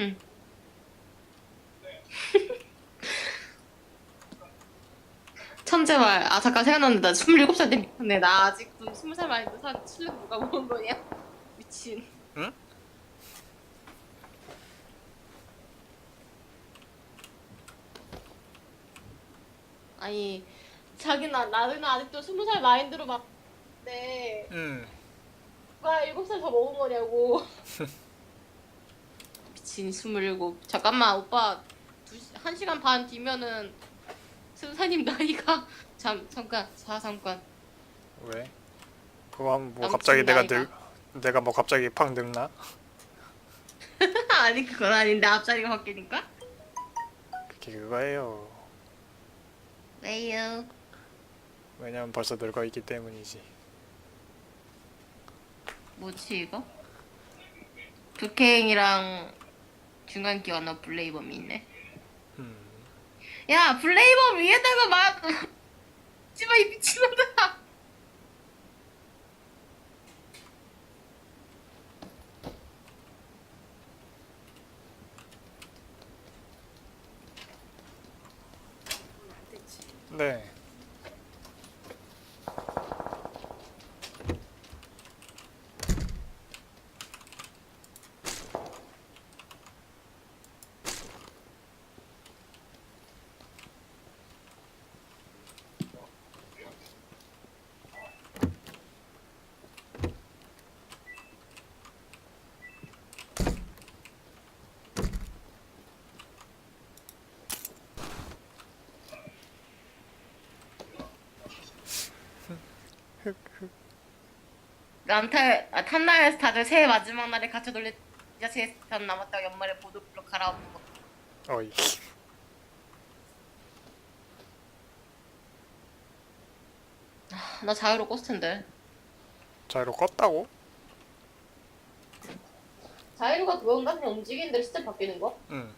응. 천재 말. 아, 잠깐 생각났는데, 나 27살 때 미쳤네. 나 아직도 20살 말인데 사, 실력 누가 보는 거냐? 미친. 응? 아니, 자기나, 나는 아직도 20살 마인드로 막, 네. 응. 누가 7살 더 먹은 거냐고. 미친, 27. 잠깐만, 오빠, 두 시, 1시간 반 뒤면은, 선생님 나이가, 잠, 잠깐, 자, 잠깐. 왜? 그거 하면 뭐 갑자기 내가. 늙 내가 뭐 갑자기 팍 늙나? 아니, 그건 아닌데, 앞자리가 바뀌니까? 그게 그거예요. 왜요? 왜냐면 벌써 늙어 있기 때문이지. 뭐지, 이거? 북행이랑 중간 기어 너 블레이범이 있네. 음. 야, 블레이범 위에다가 막, 씨발, 이 미친놈들아! 네. 남탈, 아, 탐나에서 다들 새해 마지막 날에 갇혀 놀래 이자 세 편 남았다고 연말에 보도블록 갈아엎는 거. 어이. 나 자유로 껐을 텐데. 자이로 껐다고? 자유로가 그건가? 그냥 움직이는 대로 스텝 바뀌는 거? 응.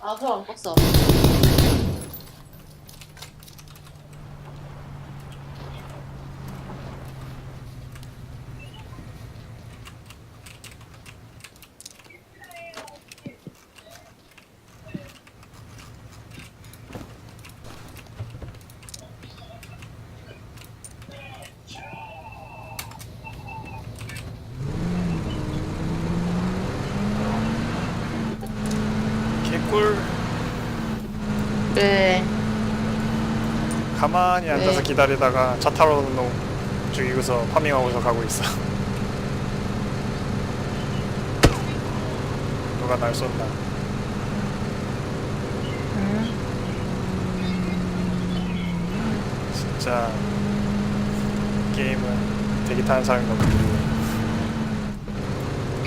아, 그럼 안 껐어. 꿀. 네. 가만히 앉아서 네. 기다리다가 차 타러 오는 놈 죽이고서 파밍하고서 가고 있어. 누가 날 쏜다. 진짜 게임은 대기 타는 사람이 너무 유리해.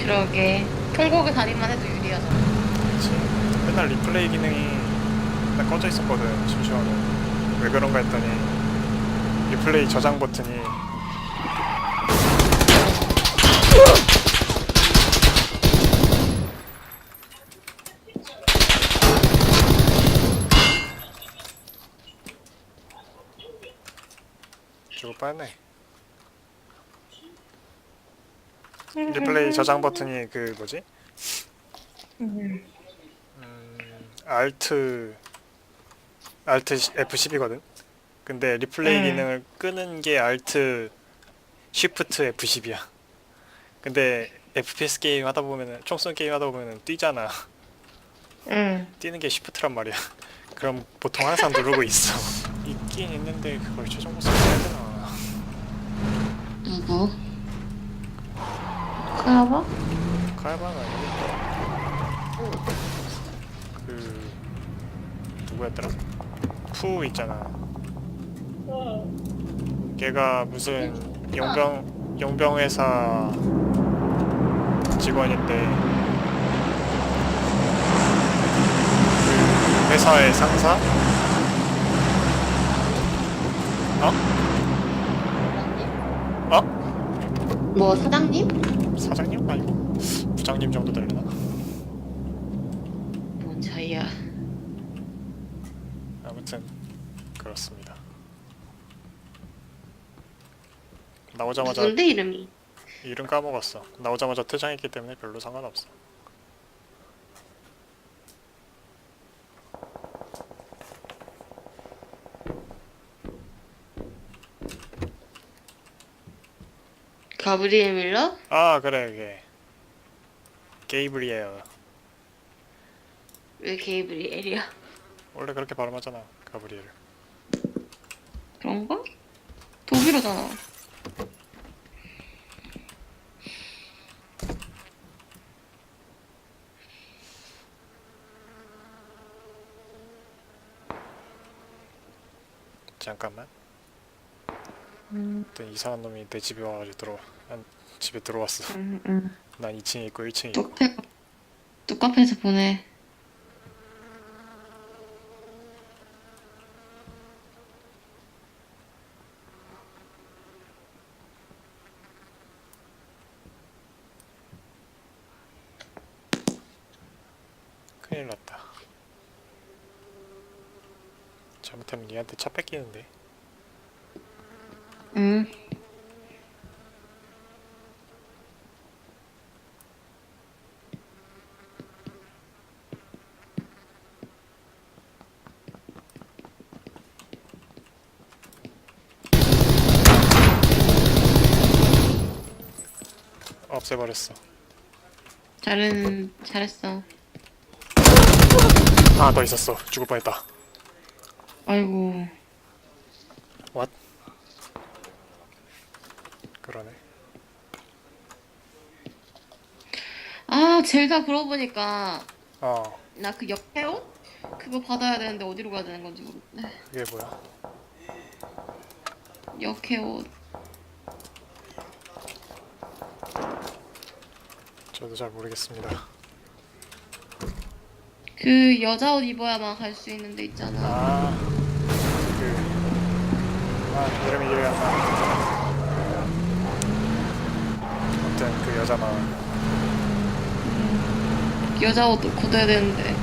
그러게. 통곡을 다니만 해도 유리하잖아. 그치. 맨날 리플레이 기능이 꺼져 있었거든 심심하면 왜 그런가 했더니 리플레이 저장 버튼이 죽을 뻔했네. 리플레이 저장 버튼이 그 뭐지? 음, 알트 알트 F10이거든. 근데 리플레이 음. 기능을 끄는 게 알트 쉬프트 F10이야. 근데 FPS 게임 하다 보면은 총쏜 게임 하다 보면은 뛰잖아. 응. 뛰는 게 쉬프트란 말이야. 그럼 보통 항상 누르고 있어. 있긴 있는데 그걸 최종 보스 해야 되나? 누구? 까봐? 칼바는 아니고 그 누구였더라? 푸 있잖아. 걔가 무슨 용병 용병 회사 직원인데 그 회사의 상사? 어? 어? 뭐, 사장님? 사장님 아니고 부장님 정도 되려나? 아무튼 그렇습니다. 나오자마자 뭔데 이름이? 이름 까먹었어. 나오자마자 퇴장했기 때문에 별로 상관없어. 가브리엘 밀러? 아 그래 그게 게이브리엘 왜 게이브리엘이야? 원래 그렇게 발음하잖아. 가브리엘 그런가? 독일어잖아. 잠깐만 또 이상한 놈이 내 집에 와가지고 들어와 난 집에 들어왔어 응, 응. 난 2층에 있고 1층에 있고 뚝배, 뚝카페에서 보내. 큰일 났다 잘못하면 얘한테 차 뺏기는데 응. 없애버렸어 잘은, 잘했어. 아더 있었어 죽을 뻔했다 아이고. What? 그러네 아, 젤다 그러고 보니까, 어 나 그 역해옷? 그거 받아야 되는데 어디로 가야 되는 건지 모르겠네. 그게 뭐야 역해옷. 저도 잘 모르겠습니다 그 여자 옷 입어야만 갈 수 있는 데 있잖아. 아, 그, 아, 이름이 기억이 안 나. 아무튼 그 여자만 여자 옷 걷어야 되는데.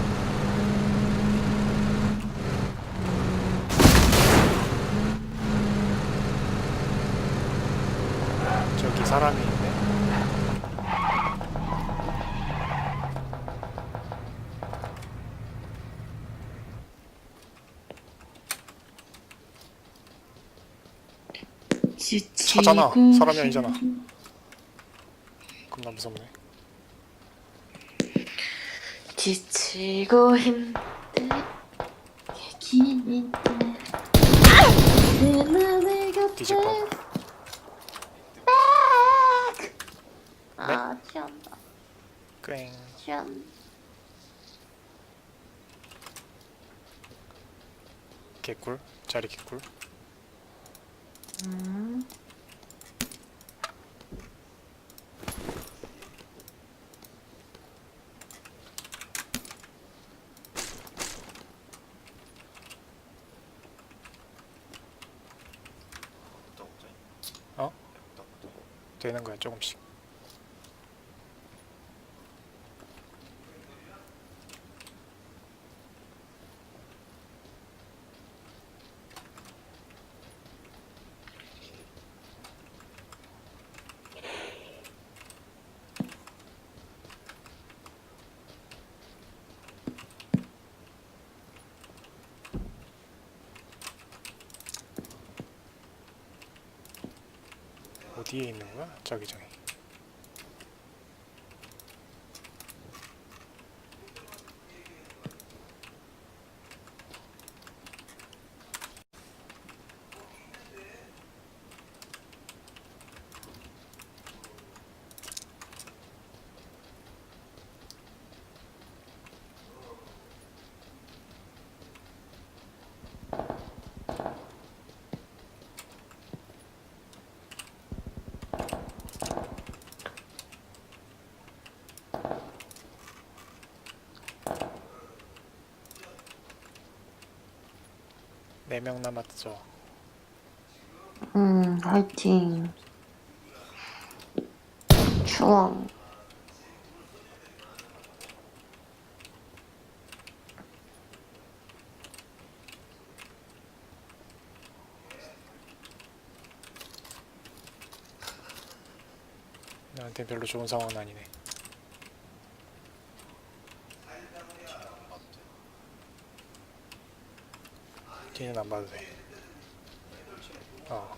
저기 사람이 있네. 지치고 차잖아. 사람이 아니잖아. 겁나 무섭네. 지치고 내 곁에 뒤집어. 아 취한다 꽹. 취한다 개꿀. 자리 개꿀. 음. 되는 거야 조금씩. 어디에 있는 거야? 저기 저기 4명 남았죠. 음, 화이팅. 추억. 네, 나한테 별로 좋은 상황은 아니네. 뒤는 안 봐도 돼. 어.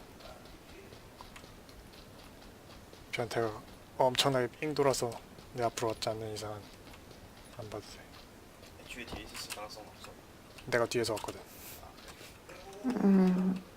변태가 엄청나게 삥 돌아서 내 앞으로 왔지 않는 이상은 안 봐도 돼. 애초에 뒤에 있을 가능성은 없어. 내가 뒤에서 왔거든. 음.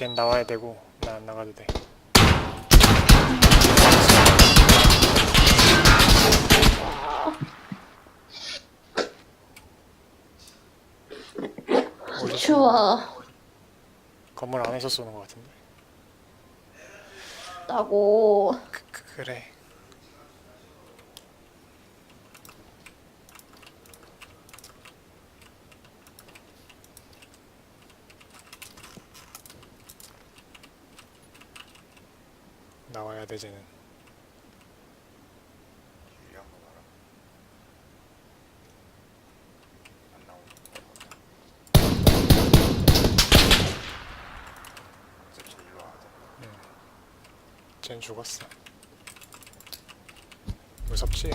쟨 나와야 되고 나 안 나가도 돼. 추워. 건물 안에서 쏘는 것 같은데. 나고. 그, 그, 그래. 나와야 돼 쟤는. 유리한 거 봐라. 안 나오는 거. 어차피 일로 와야 돼. 쟤는 죽었어. 무섭지?